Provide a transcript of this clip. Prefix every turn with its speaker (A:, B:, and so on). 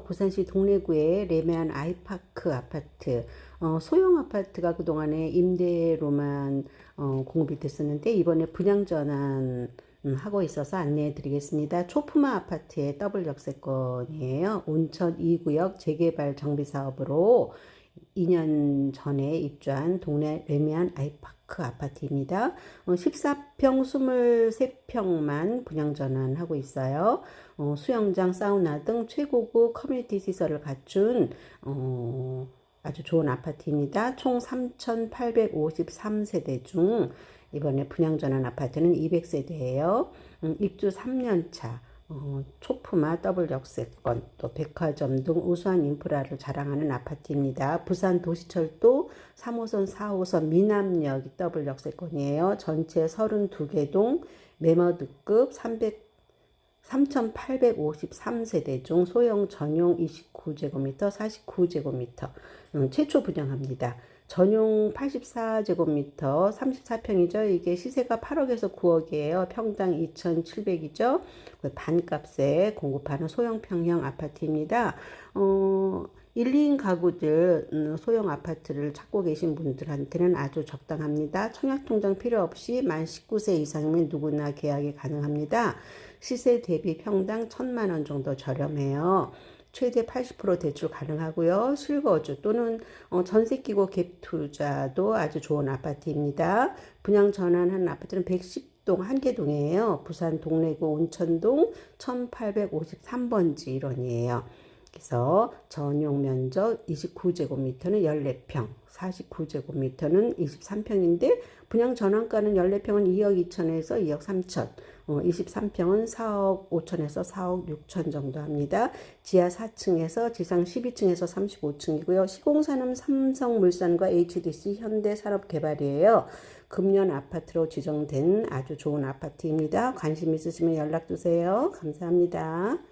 A: 부산시 동래구의 레메안 아이파크 아파트. 어, 소형 아파트가 그동안에 임대로만 어, 공급이 됐었는데 이번에 분양 전환 음, 하고 있어서 안내해 드리겠습니다. 초품화 아파트의 더블 역세권이에요. 온천 2구역 재개발 정비 사업으로 2년 전에 입주한 동네 레미안 아이파크 아파트입니다. 어, 14평 23평만 분양 전환하고 있어요. 어, 수영장, 사우나 등 최고급 커뮤니티 시설을 갖춘 어, 아주 좋은 아파트입니다. 총 3,853세대 중 이번에 분양 전환 아파트는 200세대예요. 음, 입주 3년 차. 어, 초품화 더블 역세권 또 백화점 등 우수한 인프라를 자랑하는 아파트입니다. 부산 도시철도 3호선 4호선 미남역 더블 역세권이에요. 전체 32개 동 매머드급 300 3,853세대 중 소형 전용 29제곱미터, 49제곱미터 음, 최초 분양합니다. 전용 84제곱미터 34평이죠. 이게 시세가 8억에서 9억이에요. 평당 2,700이죠. 반값에 공급하는 소형 평형 아파트입니다. 어, 1, 2인 가구들 음, 소형 아파트를 찾고 계신 분들한테는 아주 적당합니다. 청약통장 필요 없이 만 19세 이상이면 누구나 계약이 가능합니다. 시세 대비 평당 1천만 원 정도 저렴해요. 최대 80% 대출 가능하고요. 실거주 또는 어, 전세 끼고 갭 투자도 아주 좋은 아파트입니다. 분양 전환한 아파트는 110동 한개동이에요. 부산 동래구 온천동 1853번지 일원이에요. 그래서 전용 면적 29제곱미터는 14평, 49제곱미터는 23평인데 분양 전환가는 14평은 2억 2천에서 2억 3천, 어, 23평은 4억 5천에서 4억 6천 정도 합니다. 지하 4층에서 지상 12층에서 35층이고요. 시공사는 삼성물산과 HDC 현대산업개발이에요. 금년 아파트로 지정된 아주 좋은 아파트입니다. 관심 있으시면 연락 주세요. 감사합니다.